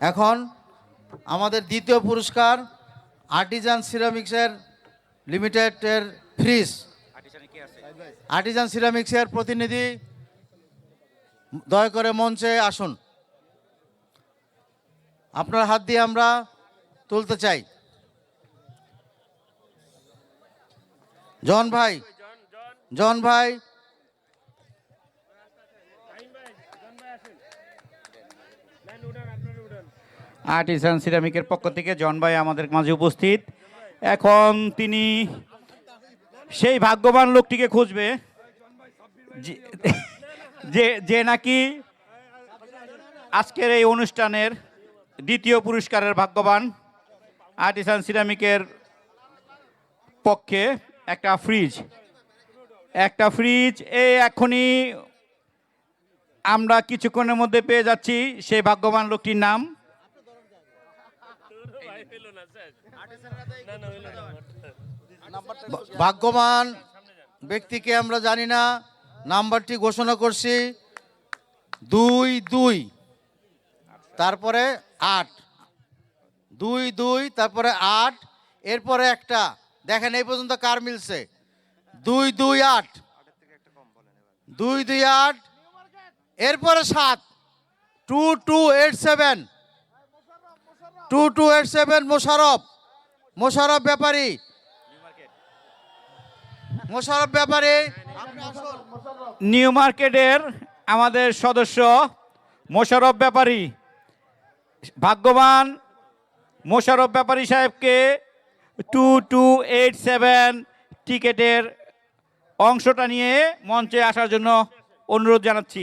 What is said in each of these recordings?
এখন আমাদের দ্বিতীয় পুরস্কার আর্টিজান সিরামিক্সের লিমিটেডের ফ্রিজ। আর্টিজান সিরামিক্সের প্রতিনিধি, দয়া করে মঞ্চে আসুন। আপনার হাত দিয়ে আমরা তুলতে চাই। জন ভাই জন ভাই আর্টিসান সিরামিকের পক্ষ থেকে জন ভাই আমাদের মাঝে উপস্থিত। এখন তিনি সেই ভাগ্যবান লোকটিকে খুঁজবে। যে- যে নাকি আজকের এই অনুষ্ঠানের দ্বিতীয় পুরস্কারের ভাগ্যবান আর্টিসান সিরামিকের পক্ষে একটা ফ্রিজ একটা ফ্রিজ এই এখনই আমরা কিছুক্ষণের মধ্যে পেয়ে যাচ্ছি সেই ভাগ্যবান লোকটির নাম। ভাগ্যবান ব্যক্তিকে আমরা জানি না। নাম্বারটি ঘোষণা করছি। দুই দুই। তারপরে আট। দুই দুই তারপরে আট। এরপরে একটা। দেখেন এই পর্যন্ত কার মিলছে? দুই দুই আট। দুই দুই আট। এরপরে সাত। Two two eight seven. Two two eight seven Mosharraf Mosharraf Bepari. Mosharraf Bepari. New মার্কেটের আমাদের সদস্য মোশারফ ব্যাপারী। ভাগ্যবান মোশারফ ব্যাপারী সাহেবকে টু টু এইট সেভেন টিকেটের অংশটা নিয়ে মঞ্চে আসার জন্য অনুরোধ জানাচ্ছি।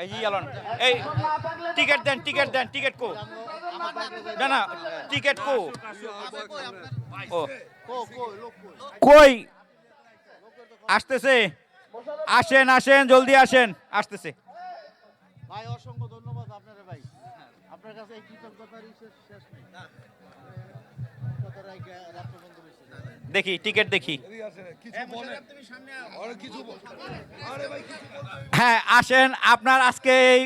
এই এই, টিকিট দেন টিকিট দেন, টিকিট কো। না না, টিকিট কো। ও। কই? আসতেছে। আসেন আসেন, জলদি আসেন। আসতেছে। ভাই, অসংখ্য ধন্যবাদ আপনারে ভাই। আপনার কাছে কৃতজ্ঞতার শেষ নেই। দেখি টিকিট দেখি। হ্যাঁ আসেন আপনার আজকে এই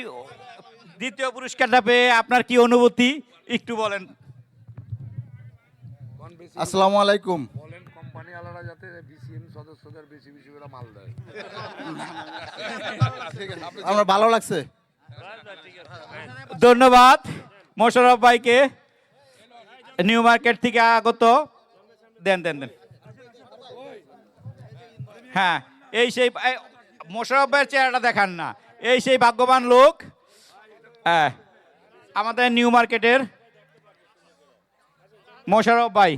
দ্বিতীয় পুরস্কারটা পেয়ে আপনার কি অনুভূতি? একটু বলেন। আসসালামু আলাইকুম। বলেন যাতে বিসিএম সদস্যদের বেশি বেশি করে মাল দেয়। আমার ভালো লাগছে? ধন্যবাদ মোশারফ ভাইকে। নিউ মার্কেট থেকে আগত। দেন দেন দেন। হ্যাঁ এই সেই মোশারফ চেহারাটা দেখান না। এই সেই ভাগ্যবান লোক হ্যাঁ আমাদের নিউ মার্কেটের মোশারফ ভাই।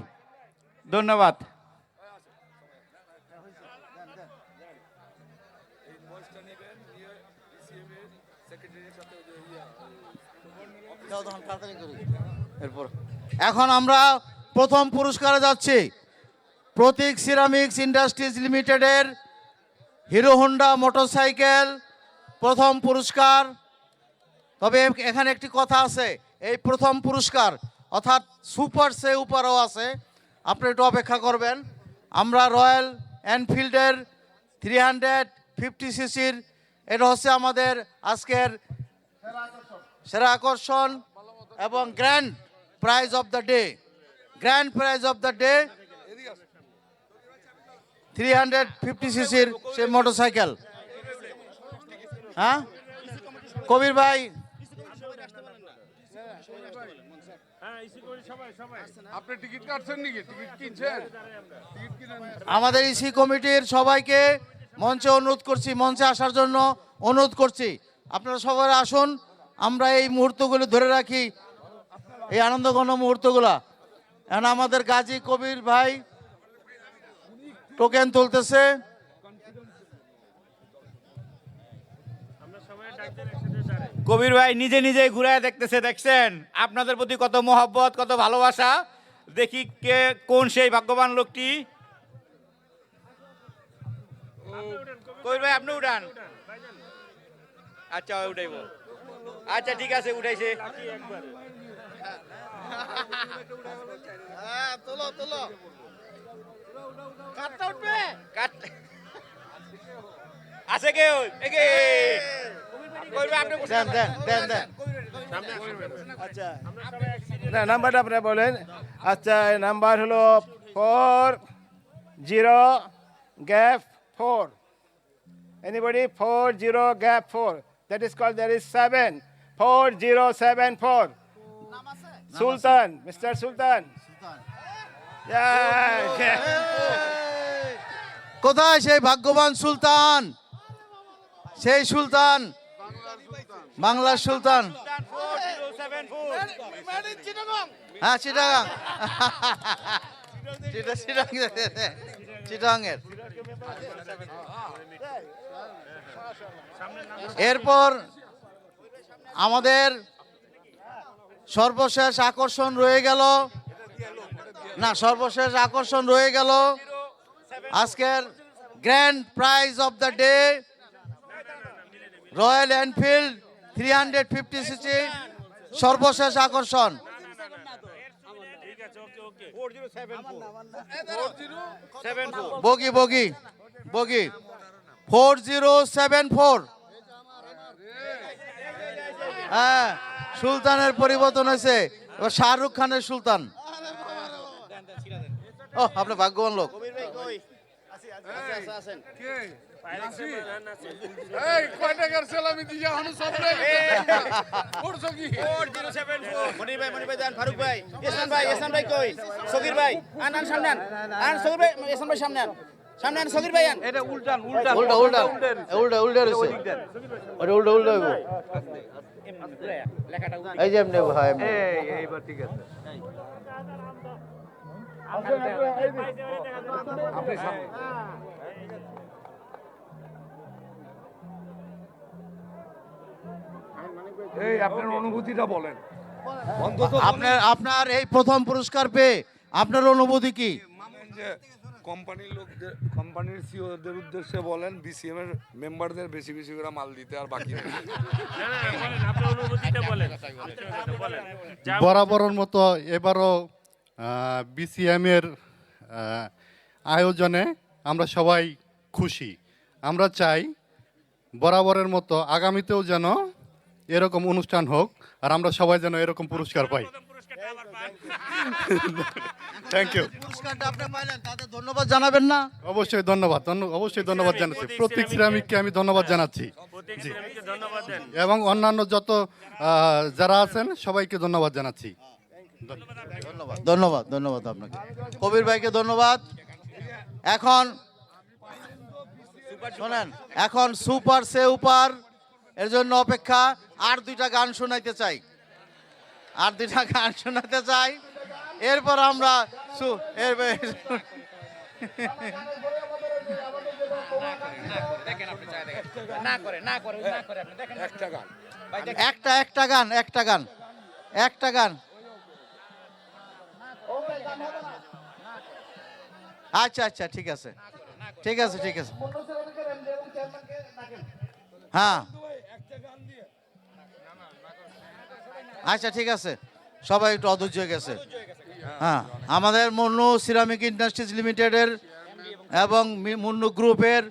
ধন্যবাদ। এখন আমরা প্রথম পুরস্কারে যাচ্ছে প্রতীক সিরামিক্স ইন্ডাস্ট্রিজ লিমিটেডের হিরো হোন্ডা মোটরসাইকেল প্রথম পুরস্কার। তবে এখানে একটি কথা আছে, এই প্রথম পুরস্কার, অর্থাৎ সুপার সে উপরও আছে। আপনি একটু অপেক্ষা করবেন। আমরা রয়্যাল এনফিল্ডের থ্রি হান্ড্রেড ফিফটি সিসির এটা হচ্ছে আমাদের আজকের সেরা আকর্ষণ এবং grand prize of the day grand prize of the day three hundred fifty সিসির সে মোটরসাইকেল হ্যাঁ কবির ভাই। আমাদের ইসি কমিটির সবাইকে মঞ্চে অনুরোধ করছি মঞ্চে আসার জন্য অনুরোধ করছি। আপনারা সবাই আসুন আমরা এই মুহূর্তগুলো ধরে রাখি এই আনন্দঘন মুহূর্তগুলা। এখন আমাদের গাজী কবির ভাই টোকেন তুলতেছে। কবির ভাই নিজে নিজে ঘুরায় দেখতেছে, দেখছেন? আপনাদের প্রতি কত মোহব্বত, কত ভালোবাসা। দেখি কে, কোন সেই ভাগ্যবান লোকটি। কবির ভাই, আপনি উঠান। আচ্ছা উঠাইব। আচ্ছা ঠিক আছে, উঠাইছে। তোলো তোলো। কাট। আছে কেউ? এগে আপনি দেন দেন দেন দেন। না নাম্বারটা আপনি বলেন। আচ্ছা নাম্বার হলো four zero gap four. Anybody four zero gap four. That is call that is seven four zero seven four. Sultan mister Sultan কোথায় সেই ভাগ্যবান সুলতান? সেই সুলতান? বাংলার সুলতান। হ্যাঁ চিটাগাং। চিটা চিটাং চিটাঙের এরপর আমাদের সর্বশেষ আকর্ষণ রয়ে গেল। না, সর্বশেষ আকর্ষণ রয়ে গেল আজকের grand prize of the day Royal Enfield three hundred fifty CC সর্বশেষ আকর্ষণ। বগি বগি বগি। ফোর জিরো সেভেন ফোর হ্যাঁ। সুলতানের পরিবর্তন হয়েছে। এবার শাহরুখ খানের সুলতান। ও আপনি ভাগ্যবান লোক। ভাই সামনে আন। সগির আন। উল্টা উল্টা। উল্টা উল্টা ওটা উল্টা উল্টা হইব। এই যে এমনি হয় এমনি। এই আপনার অনুভূতিটা বলেন। আপনার আপনার এই প্রথম পুরস্কার পেয়ে আপনার অনুভূতি কি? কোম্পানির লোকদের কোম্পানির সিওদের উদ্দেশ্যে বলেন বিসিএম এর মেম্বারদের বেশি বেশি করে মাল দিতে আর বাকি। বরাবরের মতো এবারও বিসিএম এর আয়োজনে আমরা সবাই খুশি। আমরা চাই বরাবরের মতো আগামীতেও যেন এরকম অনুষ্ঠান হোক আর আমরা সবাই যেন এরকম পুরস্কার পাই। থ্যাংক ইউ পুরস্কারটা আপনি পাইলেন তাদের ধন্যবাদ জানাবেন না? অবশ্যই ধন্যবাদ ধন্য- অবশ্যই ধন্যবাদ জানাচ্ছি। প্রত্যেক শ্রমিককে আমি ধন্যবাদ জানাচ্ছি। এবং অন্যান্য যত যারা আছেন সবাইকে ধন্যবাদ জানাচ্ছি। ধন্যবাদ ধন্যবাদ ধন্যবাদ আপনাকে। কবির ভাইকে ধন্যবাদ। এখন শোনেন এখন সুপার সে উপার এর জন্য অপেক্ষা আর দুইটা গান শোনাইতে চাই। আর দুটা গান শোনাতে চাই। এরপর আমরা সু- এর- না করে না করে না করে আপনি দেখেন। একটা গান। একটা একটা গান একটা গান একটা গান। আচ্ছা আচ্ছা ঠিক আছে। ঠিক আছে ঠিক আছে। হ্যাঁ। আচ্ছা ঠিক আছে। সবাই একটু অধৈর্য হয়ে গেছে। হ্যাঁ আমাদের মুন্নু সিরামিক ইন্ডাস্ট্রিজ লিমিটেডের এবং মুন্নু গ্রুপের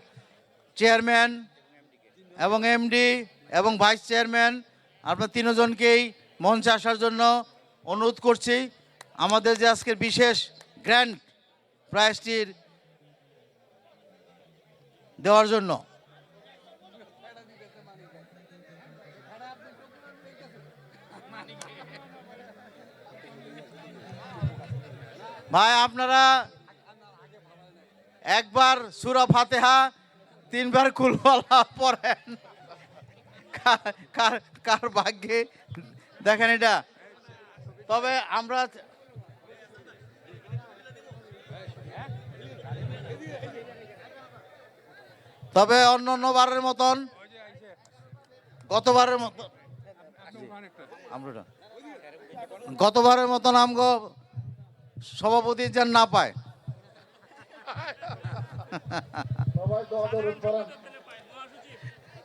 চেয়ারম্যান এবং এমডি এবং ভাইস চেয়ারম্যান আপনার তিনজনকেই মঞ্চে আসার জন্য অনুরোধ করছি। আমাদের যে আজকের বিশেষ গ্র্যান্ড প্রাইজটির দেওয়ার জন্য। ভাই, আপনারা একবার সুরা ফাতেহা, তিনবার কুলওয়ালা পড়েন। কার- কার ভাগ্যে? দেখেন এটা। তবে আমরা তবে অন্য অন্য বারের মতন, গতবারের মতন গতবারের মতন আমগো সভাপতি যেন না পায়।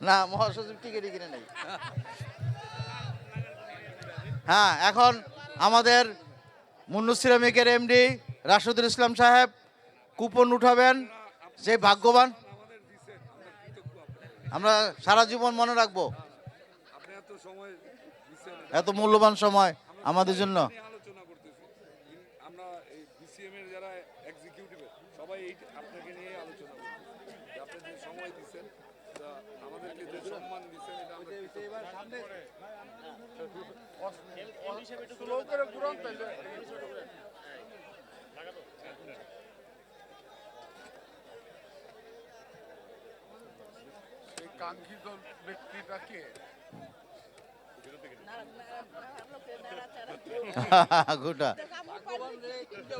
না, মহাসচিব টিকিট কিনে নেই। হ্যাঁ এখন আমাদের মুন্নু সিরামিকের এমডি রাশেদুল ইসলাম সাহেব কুপন উঠাবেন, যে ভাগ্যবান। আমরা সারা জীবন মনে রাখব। এত মূল্যবান সময় আমাদের জন্য নিয়ে আলোচনা করতেছি ইন- আমরা এই বিসিএম এর যারা এক্সিকিউটিভ সবাই এই আপনাকে নিয়ে আলোচনা করতেছি যে আপনি যে সময় দিচ্ছেন তা আমাদেরকে যে সম্মান দিচ্ছেন এটা আমরা স্লো করে ঘুরান তাইলে সেই কাঙ্ক্ষিত ব্যক্তিটাকে গুটা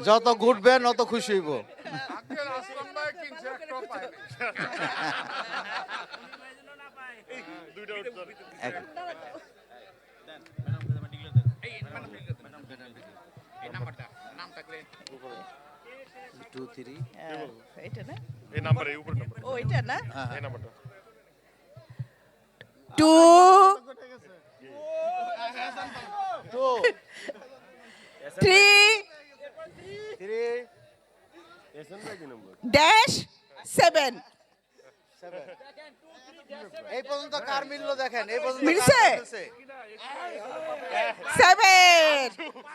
যত ঘুরবেন অত খুশি হইব। আসলাম ভাই কিনছে একটাও পায়নি এক- টু থ্রি এটা না এই নাম্বার এই উপরে নাম্বার ও এটা না এই নাম্বারটা two two three three dash seven এই পর্যন্ত কার মিললো দেখেন এই পর্যন্ত কার মিলছে? মিলছে? Seven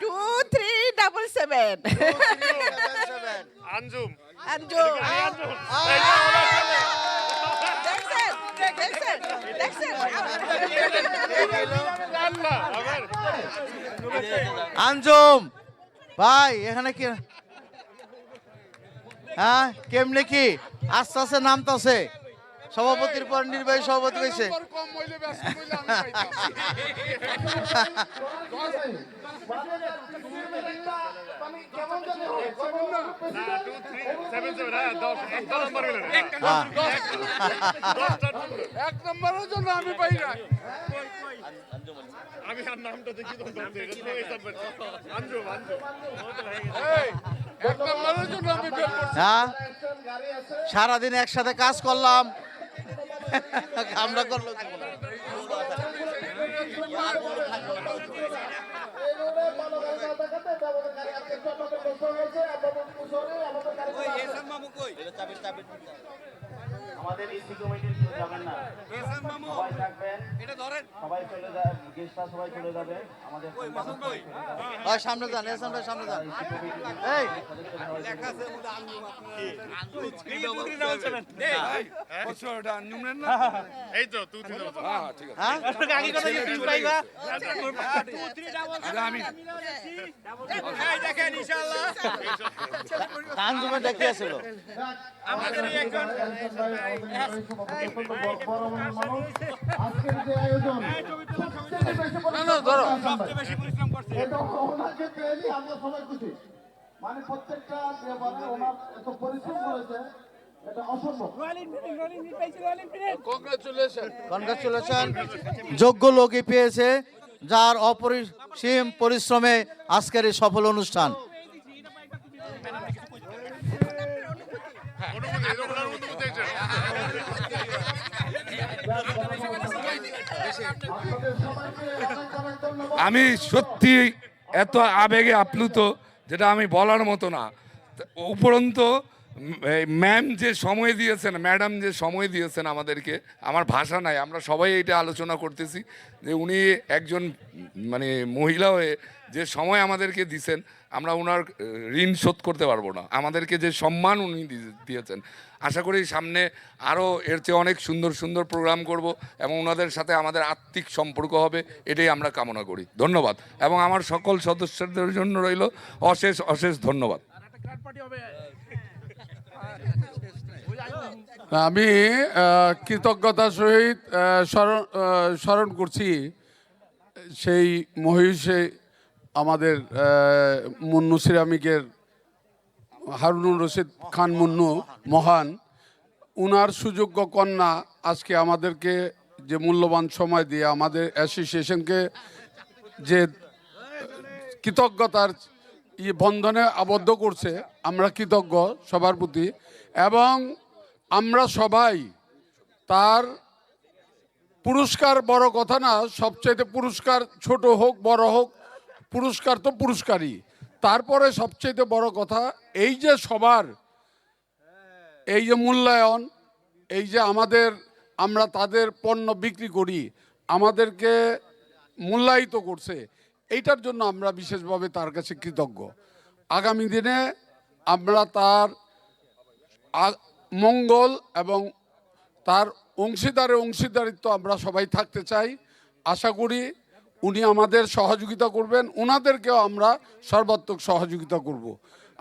two three double seven Seven, seven. Anjum Anju দেখছেন দেখছেন দেখছেন আল্লাহ আবার আঞ্জুম ভাই এখানে কি হ্যাঁ কেমনে কি? আস্তে আস্তে নামতাছে। সভাপতির পর নির্বাহী সভাপতি হয়েছে। এক নম্বরের জন্য আমি পাই না। আমি আর নামটা দেখি তো আঞ্জুম আঞ্জুম এই, এক নম্বরের জন্য আমি বের করছি। হ্যাঁ? সারাদিন একসাথে কাজ করলাম। আমরা করল কি বলে? আমাদের ইসি কমিটির কেউ যাবেন না। সবাই থাকবেন। সবাই চলে যাবে গেস্টরা সবাই চলে যাবে। আমাদের ভাই। সামনে যান ভাই সামনে যান। এই বছর ওটা আঞ্জুমের না? এই তো তুই তুই হ্যাঁ ঠিক আছে। হ্যাঁ? আরে আমি আঞ্জুমে দেখিয়েছিল এটা ওনাকে পেয়েছি আমরা সবাই খুশি মানে প্রত্যেকটা ব্যাপারে ওনার এত পরিশ্রম করেছে এটা অসম্ভব কংগ্রেচুলেশন কনগ্রাচুলেশন যোগ্য লোকই পেয়েছে যার অপরিসীম পরিশ্রমে আজকের এই সফল অনুষ্ঠান আমি সত্যি এত আবেগে আপ্লুত যেটা আমি বলার মতো না। উপরন্ত ম্যাম যে সময় দিয়েছেন, ম্যাডাম যে সময় দিয়েছেন আমাদেরকে, আমার ভাষা নাই, আমরা সবাই এটা আলোচনা করতেছি যে উনি একজন মানে মহিলা হয়ে যে সময় আমাদেরকে দিছেন আমরা ওনার ঋণ শোধ করতে পারব না। আমাদেরকে যে সম্মান উনি দিয়েছেন। আশা করি সামনে আরও এর চেয়ে অনেক সুন্দর সুন্দর প্রোগ্রাম করব এবং ওনাদের সাথে আমাদের আত্মিক সম্পর্ক হবে এটাই আমরা কামনা করি। ধন্যবাদ। এবং আমার সকল সদস্যদের জন্য রইল অশেষ অশেষ ধন্যবাদ। আমি আহ, কৃতজ্ঞতার সহিত স্মরণ স্মরণ করছি সেই মহিষে আমাদের মুন্নু সিরামিকের হারুনুর রশিদ খান মুন্নু মহান, উনার সুযোগ্য কন্যা আজকে আমাদেরকে যে মূল্যবান সময় দিয়ে আমাদের অ্যাসোসিয়েশনকে যে কৃতজ্ঞতার বন্ধনে আবদ্ধ করছে, আমরা কৃতজ্ঞ সবার প্রতি এবং আমরা সবাই তার পুরস্কার বড় কথা না, সবচাইতে পুরস্কার ছোট হোক, বড় হোক পুরস্কার তো পুরস্কারই। তারপরে সবচাইতে বড় কথা, এই যে সবার, এই যে মূল্যায়ন, এই যে আমাদের, আমরা তাদের পণ্য বিক্রি করি, আমাদেরকে মূল্যায়িত করছে, এইটার জন্য আমরা বিশেষভাবে তার কাছে কৃতজ্ঞ। আগামী দিনে আমরা তার মঙ্গল এবং তার অংশীদারে অংশীদারিত্ব আমরা সবাই থাকতে চাই। আশা করি উনি আমাদের সহযোগিতা করবেন ওনাদেরকেও আমরা সর্বাত্মক সহযোগিতা করব।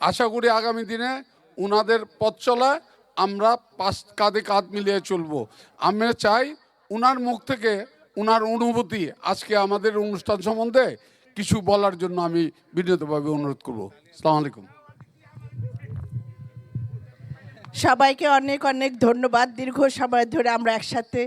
আশা করি আগামী দিনে ওনাদের পথ চলায় আমরা পাশ কাঁধে কাঁধ মিলিয়ে চলব। আমরা চাই ওনার মুখ থেকে ওনার অনুভূতি আজকে আমাদের অনুষ্ঠান সম্বন্ধে কিছু বলার জন্য আমি বিনীতভাবে অনুরোধ করব। আসসালামু আলাইকুম। সবাইকে অনেক অনেক ধন্যবাদ। দীর্ঘ সময় ধরে আমরা একসাথে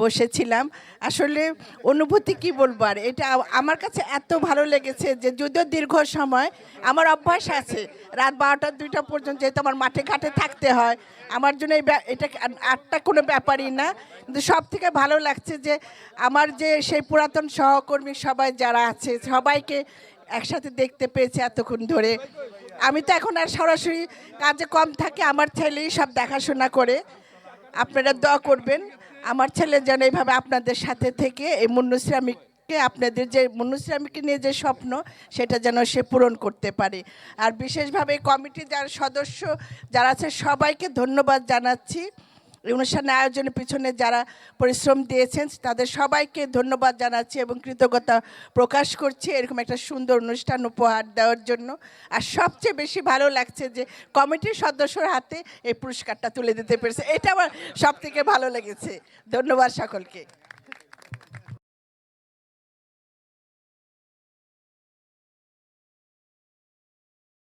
বসেছিলাম। আসলে অনুভূতি কি বলব আর? এটা আমার কাছে এত ভালো লেগেছে যে যদিও দীর্ঘ সময়, আমার অভ্যাস আছে, রাত বারোটা দুইটা পর্যন্ত যেহেতু আমার মাঠে ঘাটে থাকতে হয়, আমার জন্য এই এটা আটটা কোনো ব্যাপারই না। কিন্তু সব থেকে ভালো লাগছে যে আমার যে সেই পুরাতন সহকর্মী সবাই যারা আছে, সবাইকে একসাথে দেখতে পেয়েছি এতক্ষণ ধরে। আমি তো এখন আর সরাসরি কাজে কম থাকে, আমার ছেলেই সব দেখাশোনা করে। আপনারা দোয়া করবেন, আমার ছেলে যেন এইভাবে আপনাদের সাথে থেকে এই মুন্নুশ্রামিককে, আপনাদের যে মুন্নুশ্রামিককে নিয়ে যে স্বপ্ন, সেটা যেন সে পূরণ করতে পারে। আর বিশেষভাবে কমিটি যার সদস্য, যারা আছে, সবাইকে ধন্যবাদ জানাচ্ছি। এই অনুষ্ঠানের আয়োজনের পিছনে যারা পরিশ্রম দিয়েছেন, তাদের সবাইকে ধন্যবাদ জানাচ্ছি এবং কৃতজ্ঞতা প্রকাশ করছি এরকম একটা সুন্দর অনুষ্ঠান উপহার দেওয়ার জন্য। আর সবচেয়ে বেশি ভালো লাগছে যে কমিটির সদস্যর হাতে এই পুরস্কারটা তুলে দিতে পেরেছে। এটা আমার সব থেকে ভালো লেগেছে। ধন্যবাদ সকলকে।